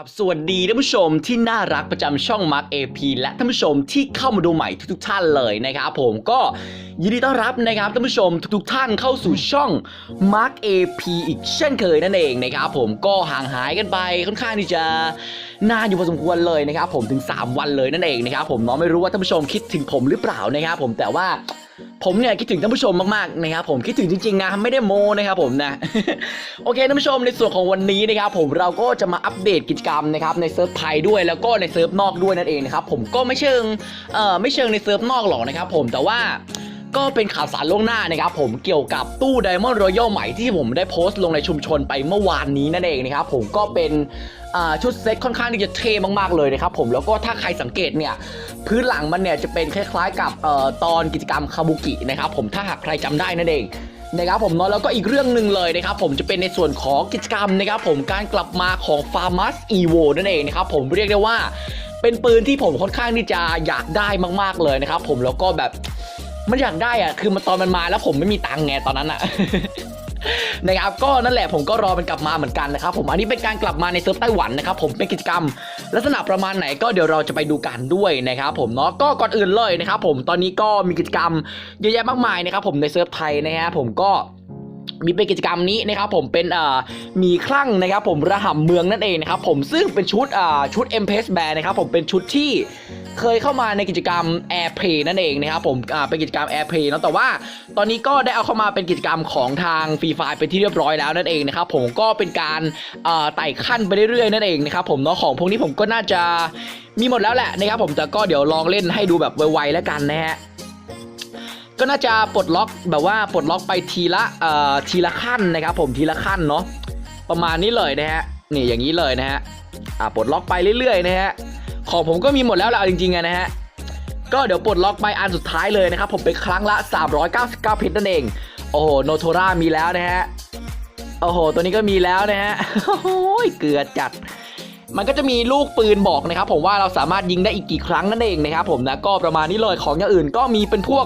ครับสวัสดีท่านผู้ชมที่น่ารักประจำช่อง Mark AP และท่านผู้ชมที่เข้ามาดูใหม่ทุกๆท่านเลยนะครับผมก็ยินดีต้อนรับนะครับท่านผู้ชมทุกๆท่านเข้าสู่ช่อง Mark AP อีกเช่นเคยนั่นเองนะครับผมก็ห่างหายกันไปค่อนข้างที่จะนานอยู่พอสมควรเลยนะครับผมถึง 3 วันเลยนั่นเองนะครับผมเนาะไม่รู้ว่าท่านผู้ชมคิดถึงผมหรือเปล่านะครับผมแต่ว่า ผมเนี่ยคิดถึงท่านผู้ชมมากๆนะครับผมคิดถึงจริงๆนะไม่ได้โมนะครับผมนะ โอเคท่านผู้ชมในส่วนของวันนี้นะครับผมเราก็จะมาอัปเดตกิจกรรมนะครับในเซิร์ฟไทยด้วยแล้วก็ในเซิร์ฟนอกด้วยนั่นเองนะครับผมก็ไม่เชิงเอ่อไม่เชิงในเซิร์ฟนอกหรอกนะครับผมแต่ว่า ก็เป็นข่าวสารล่วงหน้านะครับผมเกี่ยวกับตู้ Diamond Royal ใหม่ที่ผมได้โพสต์ลงในชุมชนไปเมื่อวานนี้นั่นเองนะครับผมก็เป็นชุดเซ็ตค่อนข้างที่จะเท่มากๆเลยนะครับผมแล้วก็ถ้าใครสังเกตเนี่ยพื้นหลังมันเนี่ยจะเป็นคล้ายๆกับออตอนกิจกรรมคาบุกินะครับผมถ้าหากใครจำได้นั่นเองนะครับผมเนาะแล้วก็อีกเรื่องหนึ่งเลยนะครับผมจะเป็นในส่วนของกิจกรรมนะครับผมการกลับมาของ Farmers Evo นั่นเองนะครับผมเรียกได้ว่าเป็นปืนที่ผมค่อนข้างที่จะอยากได้มาก ๆเลยนะครับผมแล้วก็แบบ มันอยากได้อะคือมันตอนมันมาแล้วผมไม่มีตังค์ไงตอนนั้นอะนะครับก็นั่นแหละผมก็รอมันกลับมาเหมือนกันนะครับผมอันนี้เป็นการกลับมาในเซิร์ฟไต้หวันนะครับผมเป็นกิจกรรม ลักษณะประมาณไหนก็เดี๋ยวเราจะไปดูกันด้วยนะครับผมเนาะก็ก่อนอื่นเลยนะครับผมตอนนี้ก็มีกิจกรรมเยอะแยะมากมายนะครับผมในเซิร์ฟไทยนะฮะผมก็มีเป็นกิจกรรมนี้นะครับผมเป็นอ่อมีคลั่งนะครับผมระห่ำเมืองนั่นเองนะครับผมซึ่งเป็นชุดอ่าชุด m p s Band นะครับผมเป็นชุดที่ เคยเข้ามาในกิจกรรม Airplay นั่นเองนะครับผมอ่าเป็นกิจกรรม Airplay เนอะแต่ว่าตอนนี้ก็ได้เอาเข้ามาเป็นกิจกรรมของทางฟรีไฟเป็นที่เรียบร้อยแล้วนั่นเองนะครับผมก็เป็นการไต่ขั้นไปเรื่อยๆนั่นเองนะครับผมเนาะของพวกนี้ผมก็น่าจะมีหมดแล้วแหละนะครับผมแต่ก็เดี๋ยวลองเล่นให้ดูแบบไวๆแล้วกันนะฮะก็น่าจะปลดล็อกแบบว่าปลดล็อกไปทีละเอ่อทีละขั้นนะครับผมทีละขั้นเนาะประมาณนี้เลยนะฮะนี่อย่างนี้เลยนะฮะอ่าปลดล็อกไปเรื่อยๆนะฮะ ของผมก็มีหมดแล้วแหละเอาจริงๆนะฮะก็เดี๋ยวปลดล็อกไปอันสุดท้ายเลยนะครับผมเป็นครั้งละ 399เพชรนั่นเอง โอ้โหโนโทรามีแล้วนะฮะโอ้โห ตัวนี้ก็มีแล้วนะฮะโอ้โหเกือจัด มันก็จะมีลูกปืนบอกนะครับผมว่าเราสามารถยิงได้อีกกี่ครั้งนั่นเองนะครับผมนะก็ประมาณนี้เลยของอย่างอื่นก็มีเป็นพวก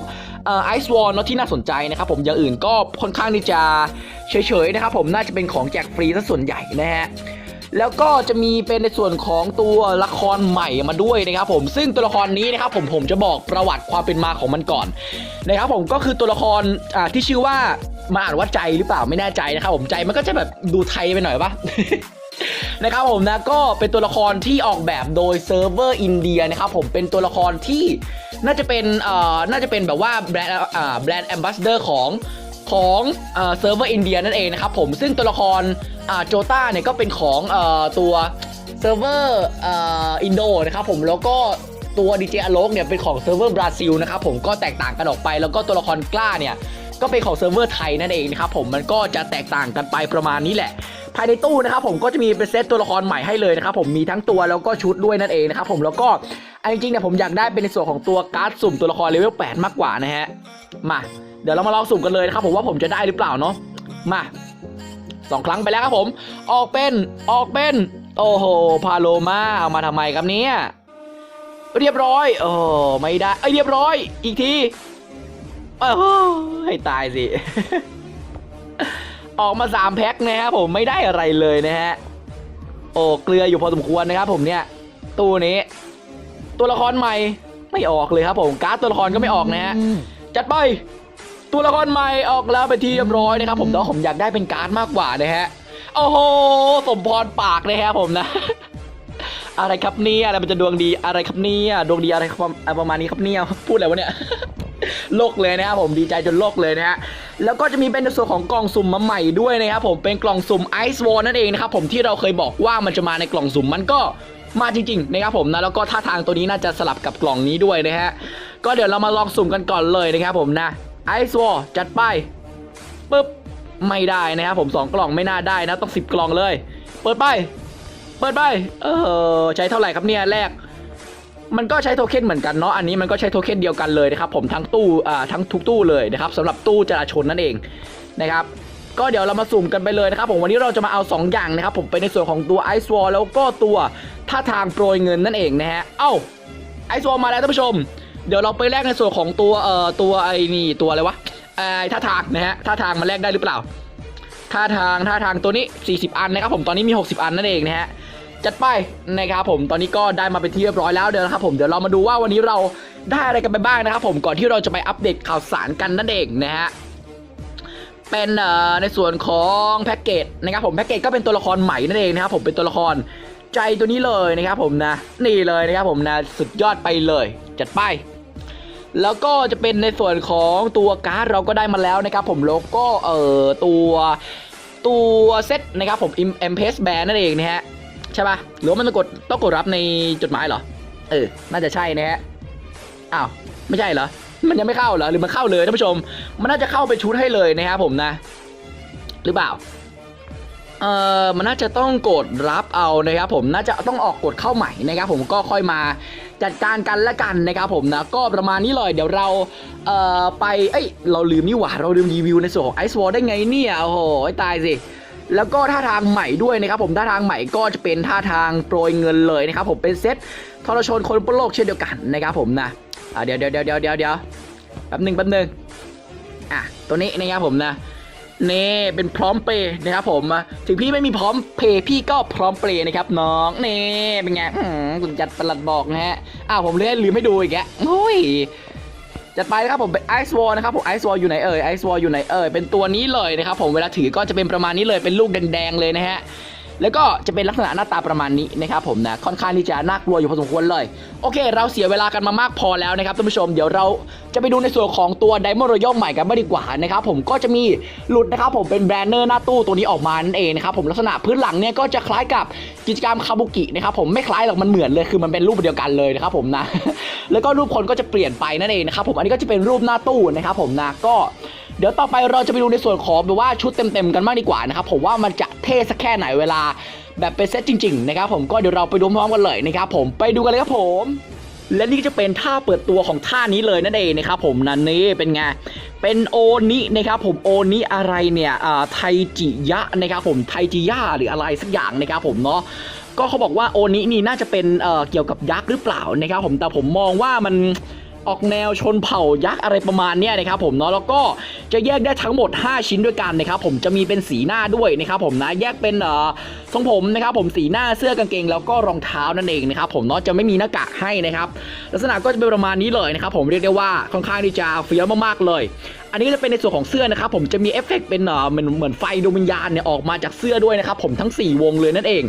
ไอซ์วอลเนาะที่น่าสนใจนะครับผมอย่างอื่นก็ค่อนข้างที่จะเฉยๆนะครับผมน่าจะเป็นของแจกฟรีซะส่วนใหญ่นะฮะ แล้วก็จะมีเป็นในส่วนของตัวละครใหม่มาด้วยนะครับผมซึ่งตัวละครนี้นะครับผมผมจะบอกประวัติความเป็นมาของมันก่อนนะครับผมก็คือตัวละครที่ชื่อว่ามันอ่านว่าใจหรือเปล่าไม่แน่ใจนะครับผมใจมันก็จะแบบดูไทยไปหน่อยปะนะครับผมนะก็เป็นตัวละครที่ออกแบบโดยเซิร์ฟเวอร์อินเดียนะครับผมเป็นตัวละครที่น่าจะเป็นเอ่อน่าจะเป็นแบบว่าแบรนด์อ่าแบรนด์แอมบาสเดอร์ของ ของเซิร์ฟเวอร์อินเดียนั่นเองนะครับผมซึ่งตัวละครโจต้าเนี่ยก็เป็นของอตัวเซิร์ฟเวอร์อินโดนะครับผมแล้วก็ตัวดีเจอโลกเนี่ยเป็นของเซิร์ฟเวอร์บราซิลนะครับผมก็แตกต่างกันออกไป แล้วก็ตัวละครกล้าเนี่ยก็เป็นของเซิร์ฟเวอร์ไทยนั่นเองนะครับผมมันก็จะแตกต่างกันไปประมาณนี้แหละ ภายในตู้นะครับผมก็จะมีเป็นเซตตัวละครใหม่ให้เลยนะครับผมมีทั้งตัวแล้วก็ชุดด้วยนั่นเองนะครับผมแล้วก็อันจริงๆเนี่ยผมอยากได้เป็นในส่วนของตัวการ์ดสุ่มตัวละครเลเวล8มากกว่านะฮะมา เดี๋ยวเรามาลองสุ่มกันเลยนะครับผมว่าผมจะได้หรือเปล่าเนาะมาสองครั้งไปแล้วครับผม ออกเป็นออกเป็น โอ้โหพาโลมาเอามาทำไมครับเนี่ยเรียบร้อยโอ้ไม่ได้เอ้ยเรียบร้อย อีกทีโอ้โหให้ตายสิ ออกมา3แพ็คนะครับผมไม่ได้อะไรเลยนะฮะโอ้เกลืออยู่พอสมควรนะครับ ผมเนี่ยตู้นี้ ตัวละครใหม่ไม่ออกเลยครับผมการ์ดตัวละครก็ไม่ออกนะฮะจัดไป ตัวละครใหม่ออกแล้วไปที่เรียบร้อยนะครับผมแต่ผมอยากได้เป็นการ์ดมากกว่านะฮะโอ้โหสมพรปากเลยครับผมนะ อะไรครับเนี่ยอะไรมันจะดวงดีอะไรครับเนี่ยดวงดีอะไรประมาณนี้ครับเนี่ยพูดอะไรวะเนี่ยโลกเลยนะครับผมดีใจจนโลกเลยนะฮะแล้วก็จะมีเป็นในส่วนของกล่องสุ่มมาใหม่ด้วยนะครับผมเป็นกล่องสุ่มไอซ์วอลนั่นเองนะครับผมที่เราเคยบอกว่ามันจะมาในกล่องสุ่มมันก็มาจริงๆนะครับผมนะแล้วก็ท่าทางตัวนี้น่าจะสลับกับกล่องนี้ด้วยนะฮะก็เดี๋ยวเรามาลองสุ่มกันก่อนเลยนะครับผมนะ ไอซ์วอลจัดไปปึ๊บไม่ได้นะครับผมสองกล่องไม่น่าได้นะ ต้อง 10 กล่องเลย เปิดไป เปิดไป เออ ใช้เท่าไหร่ครับเนี่ยแรก มันก็ใช้โทเค็นเหมือนกันเนาะอันนี้มันก็ใช้โทเค็นเดียวกันเลยนะครับผมทั้งตู้อ่าทั้งทุกตู้เลยนะครับสำหรับตู้จราชนนั่นเองนะครับก็เดี๋ยวเรามาสุ่มกันไปเลยนะครับผมวันนี้เราจะมาเอา 2 อย่างนะครับผมไปในส่วนของตัวไอซ์วอลแล้วก็ตัวท่าทางโปรยเงินนั่นเองนะฮะเอ้าไอซ์วอลมาแล้วท่านผู้ชม เดี๋ยวเราไปแลกในส่วนของตัวเอ่อตัวไอ้นี่ตัวอะไรวะไอ้ท่าทางนะฮะท่าทางมาแลกได้หรือเปล่าท่าทางท่าทางตัวนี้ 40 อันนะครับผมตอนนี้มี 60 อันนั่นเองนะฮะจัดไปนะครับผมตอนนี้ก็ได้มาเป็นที่เรียบร้อยแล้วเดี๋ยวนะครับผมเดี๋ยวเรามาดูว่าวันนี้เราได้อะไรกันไปบ้างนะครับผมก่อนที่เราจะไปอัปเดตข่าวสารกันนั่นเองนะฮะเป็นเอ่อในส่วนของแพ็กเกจนะครับผมแพ็กเกจก็เป็นตัวละครใหม่นั่นเองนะครับผมเป็นตัวละครใจตัวนี้เลยนะครับผมนะนี่เลยนะครับผมนะสุดยอดไปเลย จัดไป แล้วก็จะเป็นในส่วนของตัวการ์ดเราก็ได้มาแล้วนะครับผมแล้วก็เอ่อตัวตัวเซตนะครับผม M p s Band นั่นเองนะฮะใช่ปะหรือว่ามันต้องกดต้องกดรับในจดหมายเหรอ เออ น่าจะใช่นะฮะอ้าวไม่ใช่เหรอ มันยังไม่เข้าเหรอหรือมันเข้าเลยท่านผู้ชม มันน่าจะเข้าไปชุดให้เลยนะครับผมนะ หรือเปล่าเอ่อมันน่าจะต้องกดรับเอานะครับผมน่าจะต้องออกกดเข้าใหม่นะครับผมก็ค่อยมา จัดการกันละกันนะครับผมนะก็ประมาณนี้เลยเดี๋ยวเราเอ่อไปเอ้ยเราลืมนี่หว่าเราลืมรีวิวในส่วนของ Ice Wall ได้ไงเนี่ยโอ้โหตายสิแล้วก็ท่าทางใหม่ด้วยนะครับผมท่าทางใหม่ก็จะเป็นท่าทางโปรยเงินเลยนะครับผมเป็นเซตทรชนคนบนโลกเช่นเดียวกันนะครับผมนะเดี๋ยวเดี๋ยวเดี๋ยวเดี๋ยวเดี๋ยวเดี๋ยวแป๊บหนึ่งแป๊บหนึ่งอะตัวนี้นะครับผมนะ นี่เป็นพร้อมเปย์นะครับผมถึงพี่ไม่มีพร้อมเพย์พี่ก็พร้อมเปย์นะครับน้องนี่เป็นไงหือคุณจัดประหลัดบอกนะฮะอ้าวผมเลยลืมให้ดูอีกแกโอ้ยจัดไปนะครับผมเป็นไอซ์วอลนะครับผมไอซ์วอลอยู่ไหนเอ่ยไอซ์วอลอยู่ไหนเอ่ยเป็นตัวนี้เลยนะครับผมเวลาถือก็จะเป็นประมาณนี้เลยเป็นลูกแดงๆเลยนะฮะ แล้วก็จะเป็นลักษณะหน้าตาประมาณนี้นะครับผมนะค่อนข้างที่จะน่ากลัวอยู่พอสมควรเลย โอเค เราเสียเวลากันมามากพอแล้วนะครับท่านผู้ชมเดี๋ยวเราจะไปดูในส่วนของตัว Diamond Royal ใหม่กันบ้างดีกว่านะครับผมก็จะมีหลุดนะครับผมเป็นแบรนเนอร์หน้าตู้ตัวนี้ออกมานั่นเองนะครับผมลักษณะพื้นหลังเนี่ยก็จะคล้ายกับกิจกรรมคาบุกินะครับผมไม่คล้ายหรอกมันเหมือนเลยคือมันเป็นรูปเดียวกันเลยนะครับผมนะแล้วก็รูปคนก็จะเปลี่ยนไปนั่นเองนะครับผมอันนี้ก็จะเป็นรูปหน้าตู้นะครับผมนะก็ เดี๋ยวต่อไปเราจะไปดูในส่วนของแบบว่าชุดเต็มๆกันมากดีกว่านะครับผมว่ามันจะเท่สักแค่ไหนเวลาแบบเป็นเซตจริงๆนะครับผมก็เดี๋ยวเราไปดูพร้อมกันเลยนะครับผมไปดูกันเลยครับผมและนี่จะเป็นท่าเปิดตัวของท่านี้เลยนั่นเองนะครับผมนันนี่เป็นไงเป็นโอนินะครับผมโอนิอะไรเนี่ยอ่าไทจิยะนะครับผมไทจิยะหรืออะไรสักอย่างนะครับผมเนาะก็เขาบอกว่าโอนินี่น่าจะเป็นเอ่อเกี่ยวกับยักษ์หรือเปล่านะครับผมแต่ผมมองว่ามัน ออกแนวชนเผ่ายักษ์อะไรประมาณนี้นะครับผมเนาะแล้วก็จะแยกได้ทั้งหมด 5 ชิ้นด้วยกันนะครับผมจะมีเป็นสีหน้าด้วยนะครับผมนะแยกเป็นเอ่อทรงผมนะครับผมสีหน้าเสื้อกางเกงแล้วก็รองเท้านั่นเองนะครับผมเนาะจะไม่มีหน้ากากให้นะครับลักษณะก็จะเป็นประมาณนี้เลยนะครับผมเรียกได้ว่าค่อนข้างที่จะเฟี้ยวมากๆเลย อันนี้จะเป็นในส่วนของเสื้อนะครับผมจะมีเอฟเฟกต์เป็นเอ่อเหมือนเหมือนไฟดวงวิญญาณเนี่ยออกมาจากเสื้อด้วยนะครับผมทั้ง 4 วงเลยนั่นเอง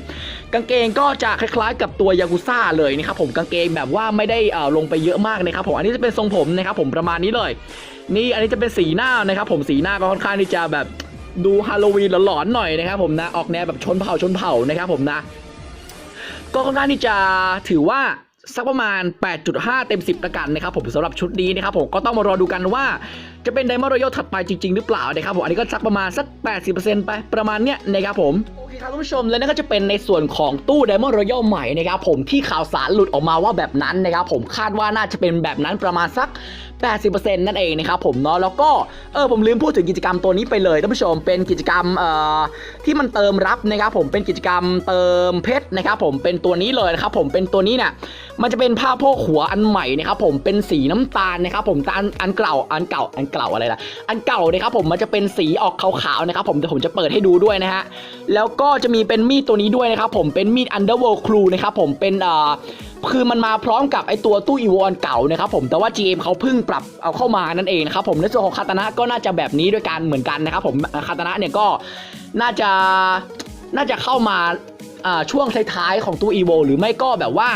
กางเกงก็จะคล้ายๆ กับตัวยากุซ่าเลยนะครับผมกางเกงแบบว่าไม่ได้อ่อลงไปเยอะมากนะครับผมอันนี้จะเป็นทรงผมนะครับผมประมาณนี้เลย นี่อันนี้จะเป็นสีหน้านะครับผมสีหน้าก็ค่อนข้างที่จะแบบดูฮาโลวีนหลอนๆหน่อยนะครับผมนะออกแนวแบบชนเผ่าชนเผ่านะครับผมนะ ก็ค่อนข้างที่จะถือว่าสักประมาณ 8.5 เต็ม 10ละกันนะครับผมสำหรับชุดนี้นะครับผมก็ต้องมารอดูกันว่า จะเป็นไดมอนด์รอยัลถัดไปจริง ๆ หรือเปล่านะครับผมอันนี้ก็สักประมาณสัก 80%ไปประมาณเนี้ยนะครับผมโอเคครับท่านผู้ชมและนั่นก็จะเป็นในส่วนของตู้ไดมอนด์รอยัลใหม่นะครับผมที่ข่าวสารหลุดออกมาว่าแบบนั้นนะครับผมคาดว่าน่าจะเป็นแบบนั้นประมาณสัก 80%นั่นเองนะครับผมเนาะแล้วก็เออผมลืมพูดถึงกิจกรรมตัวนี้ไปเลยท่านผู้ชมเป็นกิจกรรมเอ่อที่มันเติมรับนะครับผมเป็นกิจกรรมเติมเพชรนะครับผมเป็นตัวนี้เลยนะครับผมเป็นตัวนี้เนี่ยมันจะเป็นผ้าโพกหัวอันใหม่นะครับผมเป็นสีน้ำตาลนะครับผมต่อันอันเก่าอันเก่าอันเก่าอะไรล่ะ อันเก่านะครับผมมันจะเป็นสีออกขาวๆนะครับผมเดี๋ยวผมจะเปิดให้ดูด้วยนะฮะ แล้วก็จะมีเป็นมีดตัวนี้ด้วยนะครับผมเป็นมีด Underworld Crew นะครับผมเป็นเอ่อคือมันมาพร้อมกับไอตัวตู้อีวอนเก่านะครับผมแต่ว่า GM เขาเพิ่งปรับเอาเข้ามานั่นเองนะครับผมในส่วนของคาตานะก็น่าจะแบบนี้ด้วยกันเหมือนกันนะครับผมคาตานะเนี่ยก็น่าจะน่าจะเข้ามาอ่าช่วงท้ายๆของตู้อีโวหรือไม่ก็แบบว่า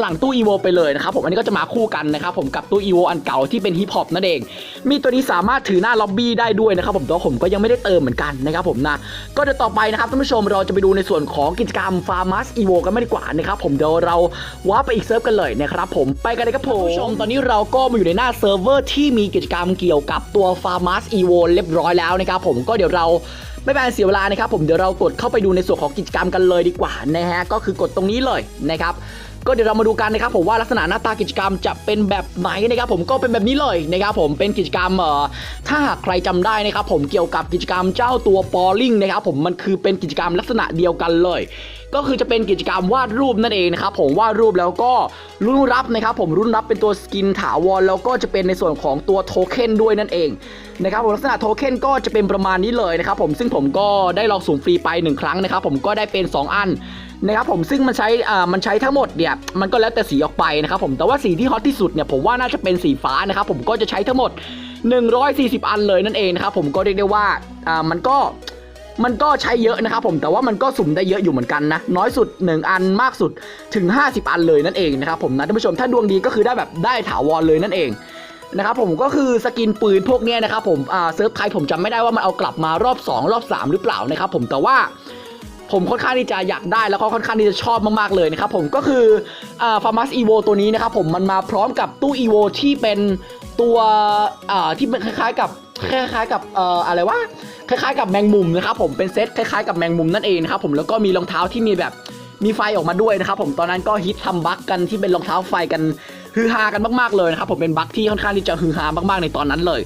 หลังๆตู้อีโวไปเลยนะครับผมอันนี้ก็จะมาคู่กันนะครับผมกับตู้อีโวอันเก่าที่เป็นฮิปฮอปนั่นเอง มีตัวนี้สามารถถือหน้าล็อบบี้ได้ด้วยนะครับผมแต่ว่าผมก็ยังไม่ได้เติมเหมือนกันนะครับผมนะก็เดี๋ยวต่อไปนะครับท่านผู้ชมเราจะไปดูในส่วนของกิจกรรม Farmers Evo กันไม่ดีกว่านะครับผมเดี๋ยวเราว้าร์ปไปอีกเซิร์ฟกันเลยนะครับผมไปกันเลยครับผมผู้ชมตอนนี้เราก็มาอยู่ในหน้าเซิร์ฟเวอร์ที่มีกิจกรรมเกี่ยวกับตัว Farmers Evo เรียบร้อยแล้วนะครับผมก็เดี๋ยวเรา ไม่เป็นเสียเวลานะครับผมเดี๋ยวเรากดเข้าไปดูในส่วนของกิจกรรมกันเลยดีกว่านะฮะก็คือกดตรงนี้เลยนะครับก็เดี๋ยวเรามาดูกันนะครับผมว่าลักษณะหน้าตากิจกรรมจะเป็นแบบไหนนะครับผมก็เป็นแบบนี้เลยนะครับผมเป็นกิจกรรมเอ่อถ้าหากใครจำได้นะครับผมเกี่ยวกับกิจกรรมเจ้าตัวปอลิงนะครับผมมันคือเป็นกิจกรรมลักษณะเดียวกันเลย ก็คือจะเป็นกิจกรรมวาดรูปนั่นเองนะครับผมวาดรูปแล้วก็รุ่นรับนะครับผมรุ่นรับเป็นตัวสกินถาวรแล้วก็จะเป็นในส่วนของตัวโทเค็นด้วยนั่นเองนะครับผมลักษณะโทเค็นก็จะเป็นประมาณนี้เลยนะครับผมซึ่งผมก็ได้ลองสุ่มฟรีไปหนึ่งครั้งนะครับผมก็ได้เป็น 2 อันนะครับผมซึ่งมันใช้อ่ามันใช้ทั้งหมดเนี่ยมันก็แล้วแต่สีออกไปนะครับผมแต่ว่าสีที่ฮอตที่สุดเนี่ยผมว่าน่าจะเป็นสีฟ้านะครับผมก็จะใช้ทั้งหมด 140 อันเลยนั่นเองนะครับผมก็เรียกได้ว่าอ่ามันก็ มันก็ใช้เยอะนะครับผมแต่ว่ามันก็สุ่มได้เยอะอยู่เหมือนกันนะ น้อยสุด 1 อันมากสุดถึง 50 อันเลยนั่นเองนะครับผมนะท่านผู้ชมถ้าดวงดีก็คือได้แบบได้ถาวรเลยนั่นเองนะครับผมก็คือสกินปืนพวกนี้นะครับผมอ่าเซิร์ฟไทยผมจำไม่ได้ว่ามันเอากลับมารอบ 2 รอบ 3 หรือเปล่านะครับผมแต่ว่าผมค่อนข้างที่จะอยากได้แล้วก็ค่อนข้างที่จะชอบมากๆเลยนะครับผมก็คืออ่าฟาร์มัสอีโวตัวนี้นะครับผมมันมาพร้อมกับตู้อีโวที่เป็นตัวอ่าที่เป็นคล้ายๆกับคล้ายๆกับเอ่ออะไรวะ คล้ายๆกับแมงมุมนะครับผมเป็นเซตคล้ายๆกับแมงมุมนั่นเองนะครับผมแล้วก็มีรองเท้าที่มีแบบมีไฟออกมาด้วยนะครับผมตอนนั้นก็ฮิตทำบั๊กกันที่เป็นรองเท้าไฟกันฮือฮากันมากๆเลยนะครับผมเป็นบั๊กที่ค่อนข้างที่จะฮือฮามากๆในตอนนั้นเลย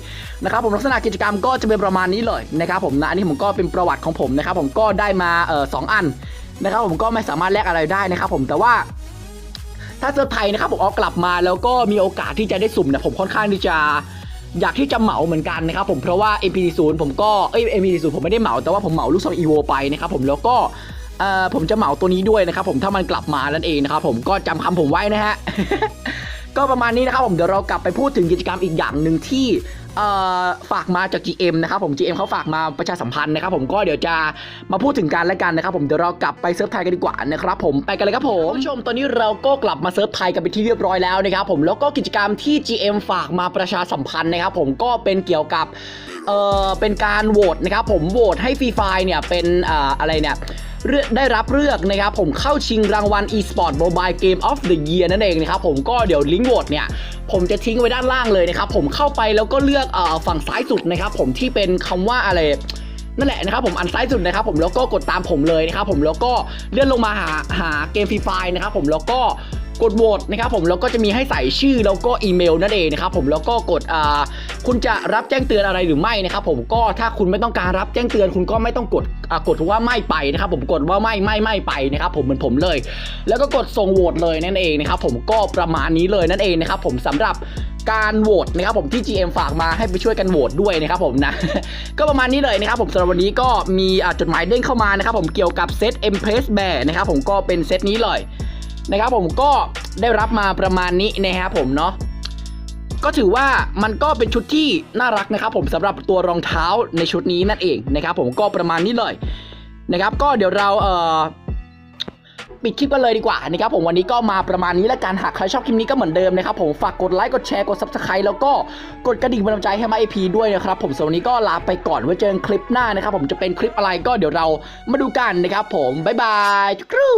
นะครับผมลักษณะกิจกรรมก็จะเป็นประมาณนี้เลยนะครับผมนะอันนี้ผมก็เป็นประวัติของผมนะครับผมก็ได้มาเอ่อสองอันนะครับผมก็ไม่สามารถแลกอะไรได้นะครับผมแต่ว่าถ้าเซอร์ไพรส์นะครับผมเอากลับมาแล้วก็มีโอกาสที่จะได้สุ่มเนี่ยผมค่อนข้างที่จะ อยากที่จะเหมาเหมือนกันนะครับผมเพราะว่า MP0 ผมก็เอ้ย MP0 ผมไม่ได้เหมาแต่ว่าผมเหมาลูกซอง EVO ไปนะครับผมแล้วก็เอ่อผมจะเหมาตัวนี้ด้วยนะครับผมถ้ามันกลับมานั่นเองนะครับผมก็จำคำผมไว้นะฮะก็ประมาณนี้นะครับผมเดี๋ยวเรากลับไปพูดถึงกิจกรรมอีกอย่างหนึ่งที่ ฝากมาจาก GM นะครับผม GM เขาฝากมาประชาสัมพันธ์นะครับผมก็เดี๋ยวจะมาพูดถึงกันและกันนะครับผมเดี๋ยวเรากลับไปเซิร์ฟไทยกันดีกว่านะครับผมไปกันเลยครับผมผู้ชมตอนนี้เราก็กลับมาเซิร์ฟไทยกันไปที่เรียบร้อยแล้วนะครับผมแล้วก็กิจกรรมที่ GM ฝากมาประชาสัมพันธ์นะครับผมก็เป็นเกี่ยวกับเออเป็นการโหวตนะครับผมโหวตให้ฟรีไฟเนี่ยเป็นออะไรเนี่ย ได้รับเลือกนะครับผมเข้าชิงรางวัล e-sport mobile game of the year นั่นเองนะครับผมก็เดี๋ยวลิงก์โหวตเนี่ยผมจะทิ้งไว้ด้านล่างเลยนะครับผมเข้าไปแล้วก็เลือกอฝั่งซ้ายสุดนะครับผมที่เป็นคำว่าอะไรนั่นแหละนะครับผมอันซ้ายสุดนะครับผมแล้วก็กดตามผมเลยนะครับผมแล้วก็เลื่อนลงมาหาหาเกมฟรีไฟนะครับผมแล้วก็ กดโหวตนะครับผมแล้วก็จะมีให้ใส่ชื่อแล้วก็อีเมลนั่นเองนะครับผมแล้วก็กดอ่าคุณจะรับแจ้งเตือนอะไรหรือไม่นะครับผมก็ถ้าคุณไม่ต้องการรับแจ้งเตือนคุณก็ไม่ต้องกดอ่ากดว่าไม่ไปนะครับผมกดว่าไม่ไม่ไม่ไปนะครับผมเหมือนผมเลย แล้วก็กดส่งโหวตเลยนั่นเองนะครับผมก็ประมาณนี้เลยนั่นเองนะครับผมสำหรับการโหวตนะครับผมที่ GM ฝากมาให้ไปช่วยกันโหวตด้วยนะครับผมนะ ก็ประมาณนี้เลยนะครับผมสำหรับวันนี้ก็มีจดหมายเด้งเข้ามานะครับผมเกี่ยวกับเซต Empress Bear นะครับผมก็เป็นเซตนี้เลย นะครับผมก็ได้รับมาประมาณนี้นะครับผมเนาะก็ถือว่ามันก็เป็นชุดที่น่ารักนะครับ ผมสำหรับตัวรองเท้าในชุดนี้นั่นเองนะครับ ผมก็ประมาณนี้เลยนะครับ ก็เดี๋ยวเราเอ่อปิดคลิปกันเลยดีกว่านะครับผมวันนี้ก็มาประมาณนี้แล้วกันหากใครชอบคลิปนี้ก็เหมือนเดิมนะครับผมฝากกดไลค์กดแชร์กด subscribe แล้วก็กดกระดิ่งเป็นกำลังใจให้มาไอพีด้วยนะครับผมสำหรับวันนี้ก็ลาไปก่อนไว้เจอกันคลิปหน้านะครับผมจะเป็นคลิปอะไรก็เดี๋ยวเรามาดูกันนะครับผมบ๊ายบายจุ๊กรู